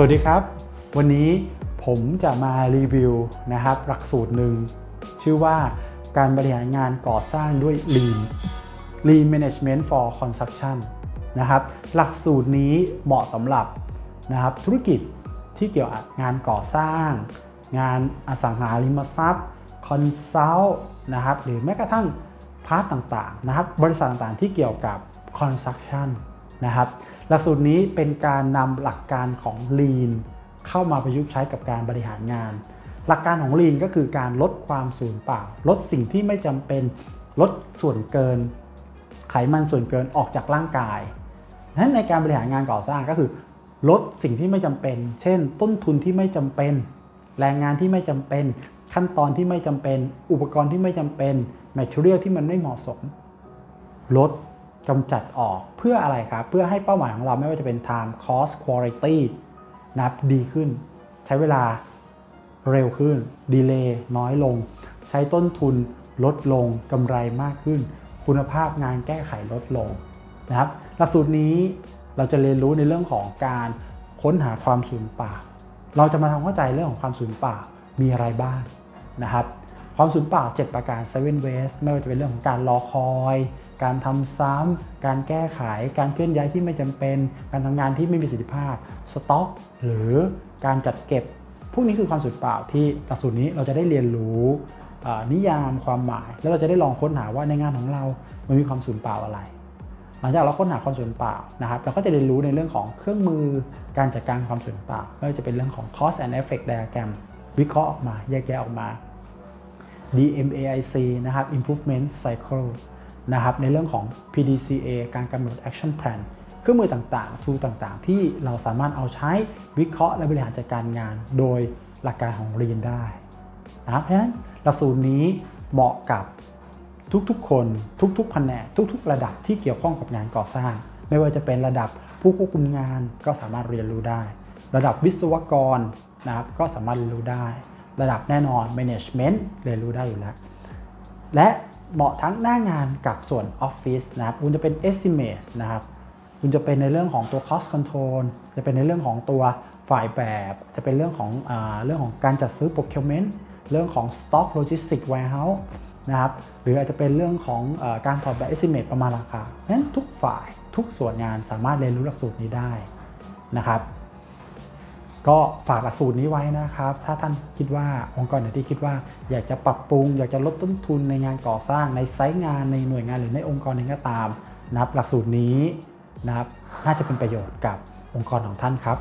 สวัสดีครับ วันนี้ผมจะมารีวิวนะครับ หลักสูตรหนึ่ง ชื่อว่าการบริหารงานก่อสร้างด้วย Lean Lean Management for Construction นะครับ หลักสูตรนี้เหมาะสำหรับนะครับธุรกิจที่เกี่ยวกับงานก่อสร้าง งานอสังหาริมทรัพย์คอนซัลท์นะครับหรือแม้กระทั่งพาร์ทต่างๆนะครับ บริษัทต่างๆที่เกี่ยวกับ Construction น นะครับหลักสูตรนี้เป็นการนำหลักการของ Lean เข้ามาประยุกต์ใช้กับการบริหารงาน หลักการของ Lean ก็คือการลดความสูญเปล่า ลดสิ่งที่ไม่จำเป็นลดส่วนเกิน ไขมันส่วนเกินออกจากร่างกายนั้นในการบริหารงานก่อสร้างก็คือ ลดสิ่งที่ไม่จำเป็น เช่น ต้นทุนที่ไม่จำเป็น แรงงานที่ไม่จำเป็น ขั้นตอนที่ไม่จำเป็น อุปกรณ์ที่ไม่จำเป็น material ที่มันไม่เหมาะสม ลด กำจัดออกเพื่ออะไรครับ เพื่อให้เป้าหมายของเราไม่ว่าจะเป็น time cost quality นับดีขึ้น ใช้เวลาเร็วขึ้น ดีเลย์น้อยลง ใช้ต้นทุนลดลงกำไรมากขึ้น คุณภาพงานแก้ไขลดลงนะครับหลักสูตรนี้เราจะเรียนรู้ในเรื่องของการค้นหาความสูญเปล่า เราจะมาทำเข้าใจเรื่องของความสูญเปล่ามีอะไรบ้างนะครับ ความสูญเปล่า 7 ประการ 7 ways ไม่ว่าจะเป็นเรื่องของการรอคอย การทำซ้ำ การแก้ไข การเคลื่อนย้ายที่ไม่จำเป็น การทำงานที่ไม่มีประสิทธิภาพ สต็อก หรือการจัดเก็บ พวกนี้คือความสูญเปล่าที่หลักสูตรนี้เราจะได้เรียนรู้นิยามความหมาย แล้วเราจะได้ลองค้นหาว่าในงานของเรา มันมีความสูญเปล่าอะไร หลังจากเราค้นหาความสูญเปล่านะครับ เราก็จะเรียนรู้ในเรื่องของเครื่องมือ การจัดการความสูญเปล่าไม่ว่าจะเป็นเรื่องของ cost and effect diagram วิเคราะห์ออกมา แยกแยะออกมา DMAIC นะครับ Improvement Cycle นะครับในเรื่องของ PDCA การกำหนด Action Plan เครื่องมือต่างๆ tool ต่างๆ ที่เราสามารถเอาใช้วิเคราะห์และบริหารจัดการงาน โดยหลักการของ Lean ได้นะครับเพราะฉะนั้นหลักสูตรนี้เหมาะกับทุกๆ คนทุกๆ แผนกทุกๆ ระดับที่เกี่ยวข้องกับงานก่อสร้าง ไม่ว่าจะเป็นระดับผู้ควบคุมงานก็สามารถเรียนรู้ได้ ระดับวิศวกรนะครับก็สามารถเรียนรู้ได้ ระดับแน่นอน management เรียนรู้ได้อยู่แล้ว และเหมาะทั้งหน้างานกับส่วนออฟฟิศนะครับ คุณจะเป็น estimate นะครับ คุณจะเป็นในเรื่องของตัว cost control จะเป็นในเรื่องของตัวฝ่ายแบบ จะเป็นเรื่องของอเรื่องของการจัดซื้อ procurement เรื่องของ stock logistic warehouse นะครับ หรืออาจจะเป็นเรื่องของอการถอดแบบ estimate ประมาณราคาเนั้นทุกฝ่ายทุกส่วนงานสามารถเรียนรู้หลักสูตรนี้ได้นะครับ ก็ฝากหลักสูตรนี้ไว้นะครับ ถ้าท่านคิดว่าองค์กรไหนที่คิดว่า อยากจะปรับปรุง อยากจะลดต้นทุนในงานก่อสร้างในไซต์งานในหน่วยงานหรือในองค์กรเองก็ตามนะครับหลักสูตรนี้นะครับน่าจะเป็นประโยชน์กับองค์กรของท่านครับ